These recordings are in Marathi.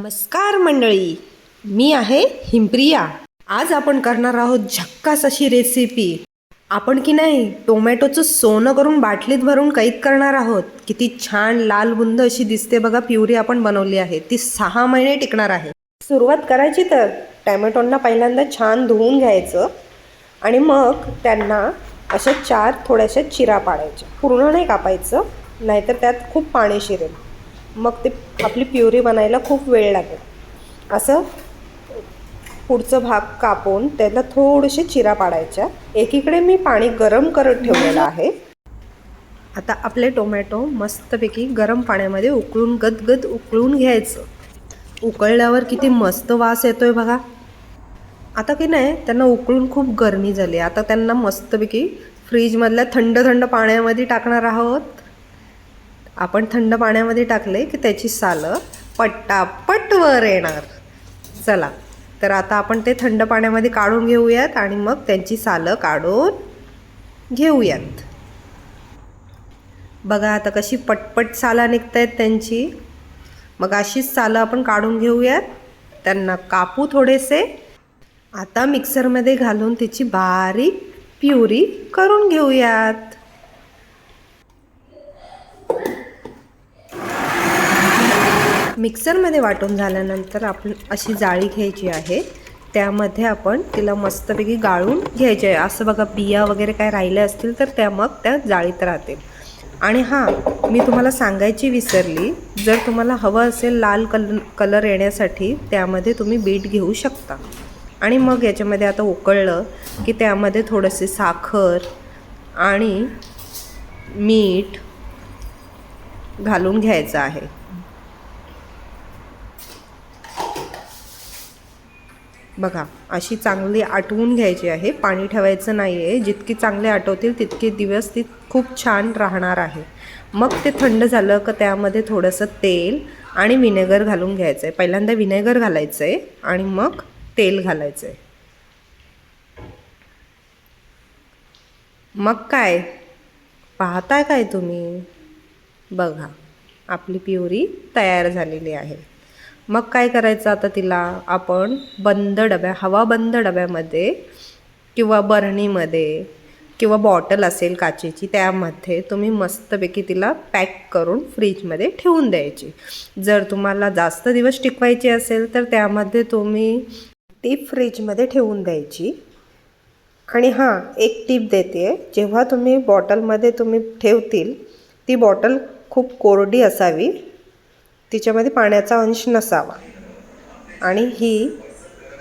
नमस्कार मंडळी मी आहे हिमप्रिया. आज आपण करणार आहोत झक्कास अशी रेसिपी आपण की नाही टोमॅटोचं सोनं करून बाटलीत भरून कैद करणार आहोत. किती छान लाल बुंद अशी दिसते बघा प्युरी आपण बनवली आहे. ती सहा महिने टिकणार आहे. सुरुवात करायची तर टॅमॅटोंना पहिल्यांदा छान धुवून घ्यायचं आणि मग त्यांना अशा चार थोड्याशा चिरा पाडायच्या. पूर्ण नाही कापायचं नाहीतर त्यात खूप पाणी शिरेल. मग ते आपली प्युरी बनायला खूप वेळ लागेल. असं पुढचं भाग कापून त्याला थोडेसे चिरा पाडायच्या. एकीकडे मी पाणी गरम करत ठेवलेलं आहे. आता आपले टोमॅटो मस्तपैकी गरम पाण्यामध्ये उकळून गदगद उकळून घ्यायचं. उकळल्यावर किती मस्त वास येतोय बघा. आता की नाही त्यांना उकळून खूप गरमी झाली. आता त्यांना मस्तपैकी फ्रीजमधल्या थंड थंड पाण्यामध्ये टाकणार आहोत. आपण थंड पाण्यामध्ये टाकले की त्याची सालं पट्टापट वर येणार. चला तर आता आपण ते थंड पाण्यामध्ये काढून घेऊयात आणि मग त्यांची सालं काढून घेऊयात. बघा आता कशी पटपट सालं निघत आहेत त्यांची. मग अशीच सालं आपण काढून घेऊयात. त्यांना कापू थोडेसे. आता मिक्सरमध्ये घालून त्याची बारीक प्युरी करून घेऊयात. मिक्सरमध्ये वाटून झाल्यानंतर आपण अशी जाळी घ्यायची आहे. त्यामध्ये आपण तिला मस्तपैकी गाळून घ्यायचे आहे. असं बघा बिया वगैरे काय राहिल्या असतील तर त्या मग त्या जाळीत राहतील. आणि हां मी तुम्हाला सांगायची विसरली. जर तुम्हाला हवं असेल लाल कल कलर येण्यासाठी त्यामध्ये तुम्ही बीट घेऊ शकता. आणि मग याच्यामध्ये आता उकळलं की त्यामध्ये थोडंसे साखर आणि मीठ घालून घ्यायचं आहे. बघा अशी चांगली आटवून घ्यायची आहे. पाणी ठेवायचं नाही आहे जितकी चांगले आटवतील तितके दिवस ती खूप छान राहणार आहे. मग ते थंड झालं का त्यामध्ये थोडंसं तेल आणि विनेगर घालून घ्यायचं आहे पहिल्यांदा विनेगर घालायचं आहे आणि मग तेल घालायचं आहे मग काय? पाहताय काय तुम्ही? बघा आपली प्युरी तयार झालेली आहे. मग काय करायचं आता तिला? आपण बंद डब्या हवा बंद डब्यामध्ये किंवा बरणीमध्ये किंवा बॉटल असेल काचेची त्यामध्ये तुम्ही मस्तपैकी तिला पॅक करून फ्रीजमध्ये ठेवून द्यायची. जर तुम्हाला जास्त दिवस टिकवायची असेल तर त्यामध्ये तुम्ही ती फ्रीजमध्ये ठेवून द्यायची. आणि हां एक टीप देते जेव्हा तुम्ही बॉटलमध्ये तुम्ही ठेवतील ती बॉटल खूप कोरडी असावी. तिच्यामध्ये पाण्याचा अंश नसावा. आणि ही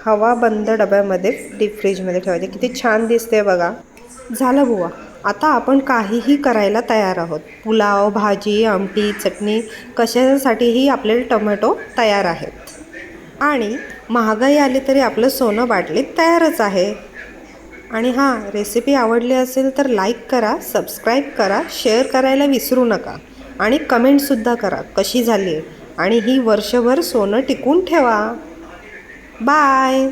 हवा बंद डब्यामध्ये डीप फ्रीजमध्ये ठेवायची. किती छान दिसते बघा. झालं बुवा. आता आपण काहीही करायला तयार आहोत. पुलाव भाजी आमटी चटणी कशासाठीही आपले टोमॅटो तयार आहेत. आणि महागाई आली तरी आपलं सोनं बाटलीत तयारच आहे. आणि हां रेसिपी आवडली असेल तर लाईक करा सबस्क्राईब करा शेअर करायला विसरू नका. आणि कमेंटसुद्धा करा कशी झाली आहे आणि ही वर्षभर सोनं टिकून ठेवा. बाय.